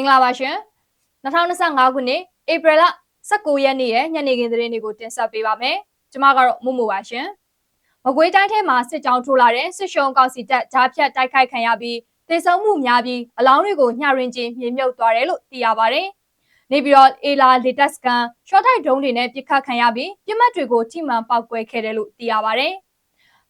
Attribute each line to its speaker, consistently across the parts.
Speaker 1: မင်္ဂလာပါရှင်2025ခုနှစ်ဧပြီလ19ရက်နေ့ရဲ့ညနေခင်းသတင်းတွေကိုတင်ဆက်ပေးပါမယ်ကျွန်မကတော့မှုမှုပါရှင်မကွေးတိုင်းထဲမှာစစ်ကြောင်းထိုးလာတဲ့စစ်ရှုံကောင်စီတပ်ဂျားဖြတ်တိုက်ခိုက်ခံရပြီးတေဆုံးမှုများပြီးအလောင်းတွေကိုညှရင်ချင်းမြေမြုပ်သွားတယ်လို့သိရပါတယ်နေပြီးတော့အေလာလေတက်စကန်ရှော့ထိုက်ဒုံးတွေနဲ့ပစ်ခတ်ခံရပြီးပြစ်မှတ်တွေကိုထိမှန်ပောက်ကွဲခဲ့တယ်လို့သိရပါတယ်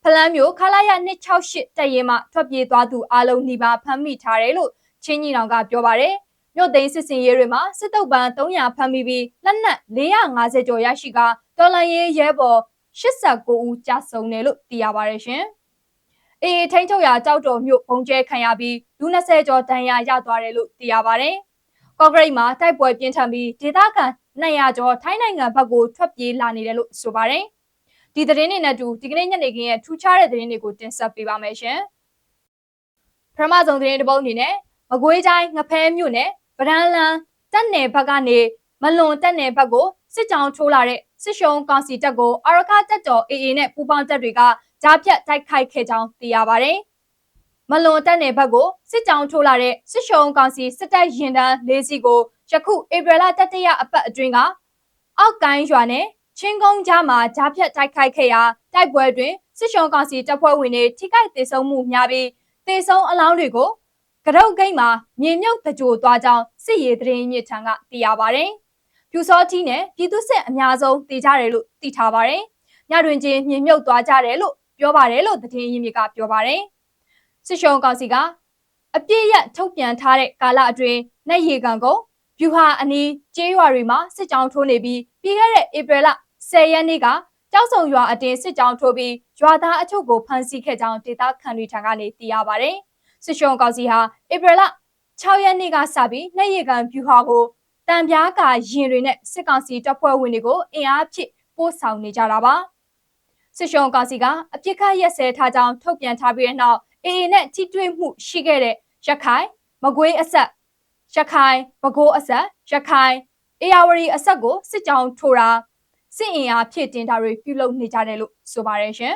Speaker 1: ဖလန်းမျိုးခလာရ268တပ်ရင်မှထွက်ပြေးသွားသူအလုံးနှိပါဖမ်းမိထားတယ်လို့ချင်းကြီးတောင်ကပြောပါတယ် မြို့သိမ်းစစ်စင်ရေးတွေမှာစစ်တုပ်ပန်း300ဖမ်းမိပြီးလက်နက်450ကျော်ရရှိကတော်လန်ရေးရဲဘော်89ဦးကြာဆုံးတယ်လို့သိရပါတယ်ရှင်။အေးထိန်ချုပ်ရာကြောက်တော်မြို့ဘုံကျဲခံရပြီးလူ20ကျော်ဒဏ်ရာရသွားတယ်လို့သိရပါတယ်။ကော့ဂရိတ်မှာတိုက်ပွဲပြင်းထန်ပြီးဒေသခံ200ကျော်ထိုင်းနိုင်ငံဘက်ကိုထွက်ပြေးလာနေတယ်လို့ဆိုပါတယ်။ဒီသတင်းတွေနဲ့တူဒီကနေ့ညနေခင်းရဲ့ထူးခြားတဲ့သတင်းတွေကိုတင်ဆက်ပေးပါမယ်ရှင်။ပထမဆုံးသတင်းတစ်ပုဒ်အနေနဲ့မကွေးတိုင်းငဖဲမြို့နယ် ဗဒန်းလန်တက်နယ်ဘက်ကနေမလွန်တက်နယ်ဘက်ကိုစစ်ကြောင်းထိုးလာတဲ့စစ်ရှုံးကောင်စီတပ်ကိုအရခတက်တော် AA နဲ့ပူးပေါင်းတပ်တွေကကြားဖြတ်တိုက်ခိုက်ခဲ့ကြောင်းသိရပါတယ်။မလွန်တက်နယ်ဘက်ကိုစစ်ကြောင်းထိုးလာတဲ့စစ်ရှုံးကောင်စီစစ်တပ်ရင်တန်း၄စီးကိုယခုဧပြီလတတိယအပတ်အတွင်းကအောက်ကိုင်းရွာနဲ့ချင်းကုန်းကြားမှာကြားဖြတ်တိုက်ခိုက်ခဲ့ရာတိုက်ပွဲတွင်စစ်ရှုံးကောင်စီတပ်ဖွဲ့ဝင်တွေထိခိုက်ဒေဆုံးမှုများပြီးဒေဆုံးအလောင်းတွေကို ကရုတ်ဂိတ်မှာမြေမြုပ်တကြိုသွားကြောင်းစစ်ရေးသတင်းမြစ်ထံကသိရပါဗျ။ပြူစောတီနဲ့ပြည်သူစစ်အများဆုံးတည်ကြတယ်လို့သိထားပါဗျ။ညတွင်ချင်းမြေမြုပ်သွားကြတယ်လို့ပြောပါတယ်လို့သတင်းရင်းမြစ်ကပြောပါတယ်။စစ်ရှုံးကောင်စီကအပြည့်ရထုတ်ပြန်ထားတဲ့ကာလအတွင်းနဲ့ရေကန်ကုန်းပြူဟာအနီးကျေးရွာတွေမှာစစ်ကြောင်းထိုးနေပြီးပြီးခဲ့တဲ့ဧပြီလ10ရက်နေ့ကကြောက်စုံရွာအတင်းစစ်ကြောင်းထိုးပြီးရွာသားအချို့ကိုဖမ်းဆီးခဲ့ကြောင်းဒေသခံတွေထံကနေသိရပါဗျ။ စစ်ရှုံကောင်စီဟာဧပြီလ6ရက်နေ့ကစပြီးနှက်ရကန်ပြူဟာကိုတံပြားကာရင်တွေနဲ့စစ်ကောင်စီတပ်ဖွဲ့ဝင်တွေကိုအင်အားဖြင့်ပို့ဆောင်နေကြတာပါစစ်ရှုံကောင်စီကအပြစ်ခတ်ရက်စဲထားကြောင်းထုတ်ပြန်ထားပြီးတဲ့နောက်အေအေနဲ့ထိတွေ့မှုရှိခဲ့တဲ့ရခိုင်မကွေးအဆက်ရခိုင်ပဲခူးအဆက်ရခိုင်အေယာဝတီအဆက်ကိုစစ်ကြောင်းထိုးတာစစ်အင်အားဖြည့်တင်တာတွေပြုလုပ်နေကြတယ်လို့ဆိုပါတယ်ရှင်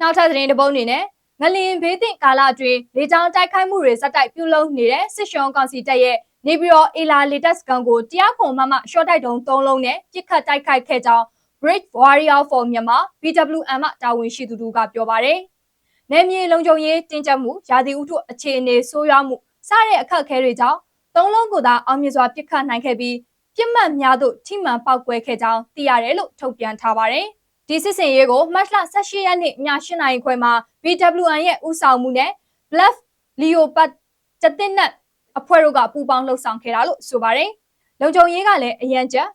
Speaker 1: နောက်ထပ်သတင်းတစ်ပုဒ်အနေနဲ့ ငလင်ဘေးသင့်ကာလအတွင်းလေကြောင်းတိုက်ခိုက်မှုတွေစက်တိုက်ပြုလုပ်နေတဲ့စစ်ရှုံးကောင်စီတပ်ရဲ့နေပြည်တော်အေလာလေတက်စကန်ကိုတရားခွန်မမရှော့တိုက်တုံး၃လုံးနဲ့ပြစ်ခတ်တိုက်ခိုက်ခဲ့ကြောင်း Great Warrior for Myanmar BWM တာဝန်ရှိသူတို့ကပြောပါတယ်။နယ်မြေလုံခြုံရေးတင်းကျပ်မှုရာသီဥတုအခြေအနေဆိုးရွားမှုစတဲ့အခက်အခဲတွေကြောင့်သုံးလုံးကိုသာအောင်မြင်စွာပြစ်ခတ်နိုင်ခဲ့ပြီးပြစ်မှတ်များသို့ထိမှန်ပောက်ကွဲခဲ့ကြောင်းသိရတယ်လို့ထုတ်ပြန်ထားပါတယ်။ ဒီစစ်စင်ရေးကိုမတ်လ18ရက်နေ့ည8နာရီခွဲမှာ BWN ရဲ့ဦးဆောင်မှုနဲ့ Bluff Leopard ကျတဲ့နက်အဖွဲ့တို့ကပူးပေါင်းလှုပ်ဆောင်ခဲ့တာလို့ဆိုပါတယ်။လုံခြုံရေးကလည်းအရန်ချက်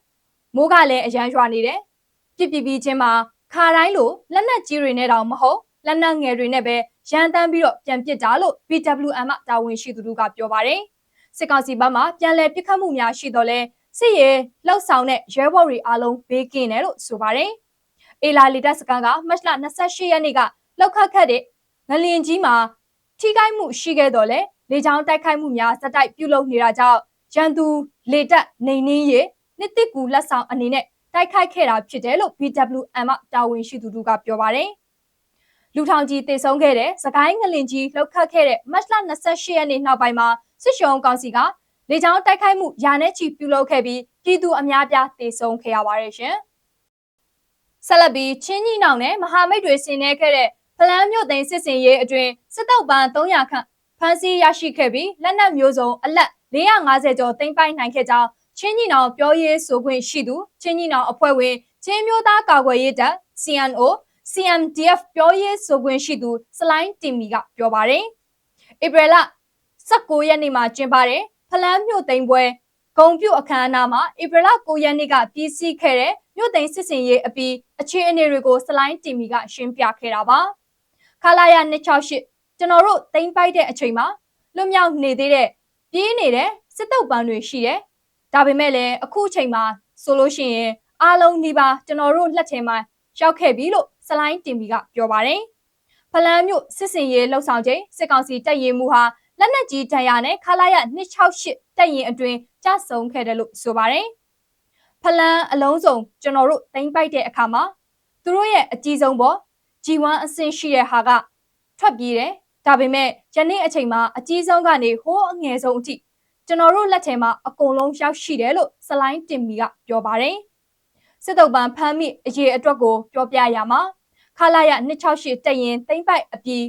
Speaker 1: မိုးကလည်းအရန်ရွာနေတယ်။ပြစ်ပြပြီးချင်းမှာခါတိုင်းလိုလက်နက်ကြီးတွေနဲ့တောင်မဟုတ်လက်နက်ငယ်တွေနဲ့ပဲရန်တမ်းပြီးတော့ပြန်ပစ်တာလို့ BWM တာဝန်ရှိသူတို့ကပြောပါတယ်။စစ်ကောင်စီဘက်မှပြန်လည်ပစ်ခတ်မှုများရှိတော့လဲစစ်ရေးလှုပ်ဆောင်တဲ့ရဲဘော်တွေအားလုံးဘေးကင်းတယ်လို့ဆိုပါတယ်။ အေလာလီတက်စကန်ကမတ်လ28ရက်နေ့ကလောက်ခတ်ခတ်တဲ့ငလင်ကြီးမှာထိခိုက်မှုရှိခဲ့တော့လေလေကြောင်းတိုက်ခိုက်မှုများစတိုက်ပြုလုပ်နေတာကြောင့်ရန်သူလေတက်နေနင်းရဲ့နှစ်တစ်ကူလက်ဆောင်အနေနဲ့တိုက်ခိုက်ခဲ့တာဖြစ်တယ်လို့ BWM တာဝန်ရှိသူတို့ကပြောပါတယ်လူထောင်ကြီးတေဆုံးခဲ့တဲ့စကိုင်းငလင်ကြီးလှုပ်ခတ်ခဲ့တဲ့မတ်လ28ရက်နေ့နောက်ပိုင်းမှာစစ်ရှုံကောင်စီကလေကြောင်းတိုက်ခိုက်မှုယာနဲ့ချီပြုလုပ်ခဲ့ပြီးပြည်သူအများပြားတေဆုံးခဲ့ရပါတယ်ရှင်။ ဆက်လက်ပြီးချင်းကြီးနောင်နဲ့မဟာမိတ်တွေဆင်နွှဲခဲ့တဲ့ဖလန်းမြို့သိမ်းစစ်စင်ရေးအတွင်စစ်တောက်ပန်း300ခန့်ဖမ်းဆီးရရှိခဲ့ပြီးလက်နက်မျိုးစုံအလက်450ကျော်သိမ်းပိုက်နိုင်ခဲ့ကြောင်းချင်းကြီးနောင်ပြောရေးဆိုခွင့်ရှိသူချင်းကြီးနောင်အဖွဲ့ဝင်ချင်းမျိုးသားကာကွယ်ရေးတပ် CNO CMDF ပြောရေးဆိုခွင့်ရှိသူစလိုင်းတင်မီကပြောပါတယ်။ဧပြီလ19ရက်နေ့မှာကျင်းပတဲ့ဖလန်းမြို့သိမ်းပွဲဂုံပြုအခမ်းအနားမှာဧပြီလ9ရက်နေ့ကပြည်စည်းခဲ့တဲ့ မြို့သိမ်းစစ်စင်ရေးအပြီးအခြေအနေတွေကိုစလိုင်းတီမီကရှင်းပြခဲ့တာပါခလာရ268ကျွန်တော်တို့သိမ်းပိုက်တဲ့အချိန်မှာလွတ်မြောက်နေသေးတဲ့ပြေးနေတဲ့စစ်တုပ်ပန်းတွေရှိတယ်ဒါပေမဲ့လည်းအခုအချိန်မှာဆိုလို့ရှိရင်အားလုံးဒီပါကျွန်တော်တို့လက်ထဲမှာရောက်ခဲ့ပြီလို့စလိုင်းတင်မီကပြောပါတယ်ဖလန်းမြို့စစ်စင်ရေးလှုပ်ဆောင်ချိန်စစ်ကောင်စီတပ်ရင်မှုဟာလက်နက်ကြီးတံရနဲ့ခလာရ268တပ်ရင်အတွင်ကြဆုံခဲ့တယ်လို့ဆိုပါတယ် ဖလန်းအလုံးစုံကျွန်တော်တို့တင်ပိုက်တဲ့အခါမှာသူတို့ရဲ့အကြီးဆုံးပေါ် G1 အဆင့်ရှိတဲ့ဟာကထွက်ပြေးတယ်ဒါပေမဲ့ယနေ့အချိန်မှာအကြီးဆုံးကနေဟိုးအငယ်ဆုံးအထိကျကျွန်တော်တို့လက်ထဲမှာအကုန်လုံးရောက်ရှိတယ်လို့စလိုင်းတင်မီကပြောပါတယ်စစ်တုပ်ပန်းဖမ်းမိအရေးအတွက်ကိုပြောပြရမှာခလာရ268တရင်သိမ့်ပိုက်အပြီး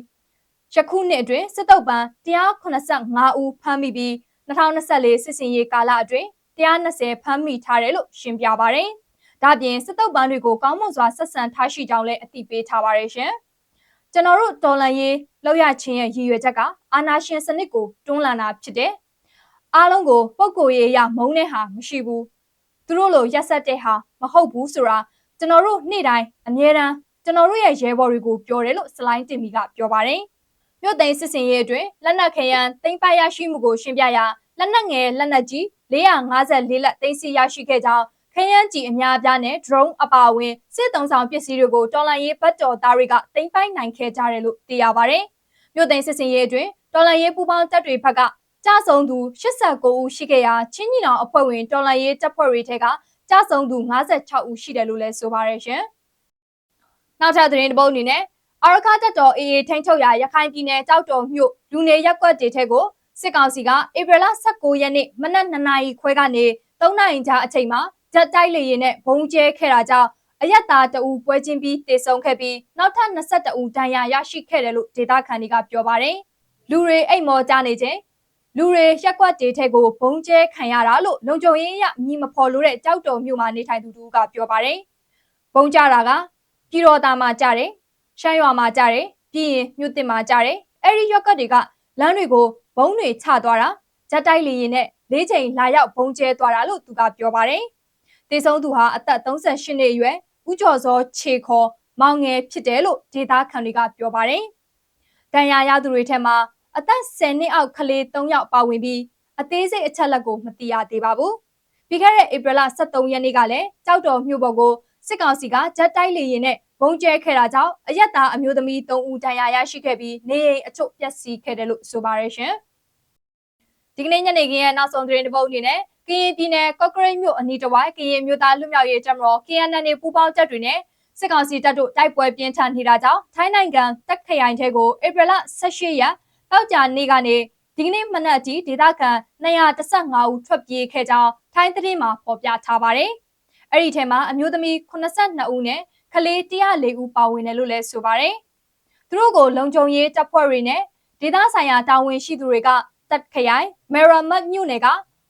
Speaker 1: ယခုနှစ်အတွင်းစစ်တုပ်ပန်း185ဦးဖမ်းမိပြီး2024စစ်စင်ရေးကာလအတွင်း 120ဖမ်းမိထားတယ်လို့ရှင်းပြပါတယ်။ဒါပြင်စစ်တုပ်ပန်းတွေကိုကောင်းမွန်စွာဆက်ဆံထားရှိကြောင်းလည်းအသိပေးထားပါတယ်ရှင်။ကျွန်တော်တို့တော်လန်ရေးလောက်ရချင်းရဲ့ရည်ရွယ်ချက်ကအာနာရှင်စနစ်ကိုတွန်းလှန်တာဖြစ်တယ်။အားလုံးကိုပုံကိုရေးရမုန်းတဲ့ဟာမရှိဘူး။သူတို့လိုရက်ဆက်တဲ့ဟာမဟုတ်ဘူးဆိုတာကျွန်တော်တို့နေ့တိုင်းအမြဲတမ်းကျွန်တော်တို့ရဲ့ရဲဘော်တွေကိုပြောတယ်လို့စလိုင်းတင်မီကပြောပါတယ်။မြို့သိမ်းစစ်စင်ရေးအတွင်းလက်နက်ခရန်သိမ်းပိုက်ရရှိမှုကိုရှင်းပြရာလက်နက်ငယ်လက်နက်ကြီး 454လက်သိမ်းဆည်းရရှိခဲ့ကြောင်းခရမ်းကြီးအများအပြားနဲ့ drone အပါအဝင်စစ်တုံးဆောင်ပစ္စည်းတွေကိုတော်လိုင်းရေးဘတ်တော်သားတွေကသိမ်းပိုက်နိုင်ခဲ့ကြတယ်လို့သိရပါတယ်။မြို့သိမ်းစစ်စင်ရေးအတွင်းတော်လိုင်းရေးပူးပေါင်းတပ်တွေဘက်ကကြဆုံးသူ89ဦးရှိခဲ့ရာချင်းညီနောင်အဖွဲ့ဝင်တော်လိုင်းရေးတပ်ဖွဲ့တွေထက်ကကြဆုံးသူ56ဦးရှိတယ်လို့လည်းဆိုပါရရှင်။နောက်ထပ်သတင်းတစ်ပုဒ်အနေနဲ့အာရခတက်တော် AA ထိန်းချုပ်ရာရခိုင်ပြည်နယ်ကြောက်တော်မြို့လူနေရပ်ကွက်တွေထက်ကို စစ်ကောင်စီကဧပြီလ19ရက်နေ့မနက်2နာရီခွဲကနေ3နာရီကြာအချိန်မှာဂျက်တိုက်လေယာဉ်နဲ့ဘုံကျဲခဲ့တာကြောင့်အယက်သားတအူပွဲချင်းပြီးတေဆုံးခဲ့ပြီးနောက်ထပ်22ဦးဒဏ်ရာရရှိခဲ့တယ်လို့ဒေသခံတွေကပြောပါတယ်။လူတွေအိတ်မော်ကြနေချိန်လူတွေရက်ကွက်တေထဲကိုဘုံကျဲခံရတာလို့လုံခြုံရေးရမြည်မဖော်လို့တဲ့ကြောက်တော်မြို့မှာနေထိုင်သူတူကပြောပါတယ်။ဘုံကြတာကပြည်တော်သားမှာကြတယ်၊ရှမ်းရွာမှာကြတယ်၊ပြီးရင်မြို့တင်မှာကြတယ်။အဲ့ဒီရက်ကွက်တွေကလမ်းတွေကို ဘုံတွေချသွားတာဂျက်တိုက်လေရင်နဲ့လေးချိန်လာရောက်ဘုံကျဲသွားတာလို့သူကပြောပါတယ်။တေဆုံးသူဟာအသက်38နှစ်အရွယ်ဦးကျော်စောခြေခေါ်မောင်ငယ်ဖြစ်တယ်လို့ဒေတာခန်တွေကပြောပါတယ်။တန်ရာရသူတွေထက်မှာအသက်10နှစ်အောက်ကလေး3ယောက်ပါဝင်ပြီးအသေးစိတ်အချက်လက်ကိုမသိရသေးပါဘူး။ပြီးခဲ့တဲ့ဧပြီလ23ရက်နေ့ကလည်းကြောက်တော်မြို့ပေါ်ကိုစစ်ကောင်စီကဂျက်တိုက်လေရင်နဲ့ ဘုံကျဲခဲ့တာကြောင့်အရက်သားအမျိုးသမီး3ဦးဒဏ်ရာရရှိခဲ့ပြီးနေအိမ်အချို့ပျက်စီးခဲ့တယ်လို့ဆိုပါရရှင်။ဒီကနေ့ညနေခင်းရဲ့နောက်ဆုံးသတင်းတစ်ပုဒ်အနေနဲ့ကရင်ပြည်နယ်ကော့ကရိတ်မြို့အနီးတစ်ဝိုက်ကရင်မြို့သားလူမျိုးရေးတပ်မတော် KNN ပူးပေါင်းတပ်တွေနဲ့စစ်ကောင်စီတပ်တို့တိုက်ပွဲပြင်းထန်နေတာကြောင့်ထိုင်းနိုင်ငံတက်ခရိုင်ထဲကိုဧပြီလ18ရက်တောက်ကြနေ့ကနေဒီကနေ့မနက်အထိဒေသခံ215ဦးထွက်ပြေးခဲ့ကြောင်းထိုင်းသတင်းမှာဖော်ပြထားပါတယ်။အဲ့ဒီထဲမှာအမျိုးသမီး82ဦးနဲ့ ကလေး104ဦးပါဝင်တယ်လို့လည်းဆိုပါတယ်။သူတို့ကိုလုံခြုံရေးတပ်ဖွဲ့တွေနဲ့ဒေသဆိုင်ရာတာဝန်ရှိသူတွေကတက်ခရိုင်မေရမတ်မြို့နယ်က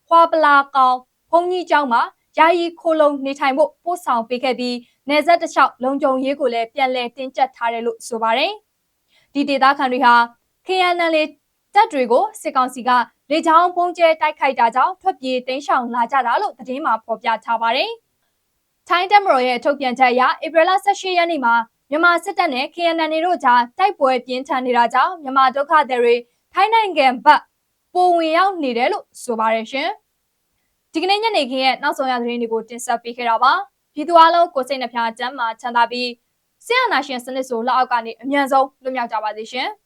Speaker 1: ခွာပလာကောင်ဘုံကြီးကျောင်းမှာယာယီခိုလုံနေထိုင်ဖို့ပို့ဆောင်ပေးခဲ့ပြီးနေဆက်တစ်လျှောက်လုံခြုံရေးကိုလည်းပြန်လည်တင်းကျပ်ထားတယ်လို့ဆိုပါတယ်။ဒီဒေသခံတွေဟာ KNL တပ်တွေကိုစစ်ကောင်စီကလေကြောင်းပုံကျဲတိုက်ခိုက်တာကြောင့်ထွက်ပြေးတိမ်းရှောင်လာကြတာလို့သတင်းမှာဖော်ပြထားပါတယ်။ ထိုင်းတပ်မတော်ရဲ့ထုတ်ပြန်ချက်အရဧပြီလ18ရက်နေ့မှာမြန်မာစစ်တပ်နဲ့ KNL တို့ကြားတိုက်ပွဲပြင်းထန်နေတာကြောင့်မြန်မာဒုက္ခသည်တွေထိုင်းနိုင်ငံဘက်ပိုဝင်ရောက်နေတယ်လို့ဆိုပါတယ်ရှင်။ဒီကနေ့ညနေခင်းရဲ့နောက်ဆုံးရသတင်းတွေကိုတင်ဆက်ပေးခဲ့တာပါ။ပြည်သူအလုံးကိုစိတ်နှဖျားစမ်းမှာချမ်းသာပြီးဆရာနာရှင်စနစ်ဆိုလက်အောက်ကနေအမြန်ဆုံးလွတ်မြောက်ကြပါစေရှင်။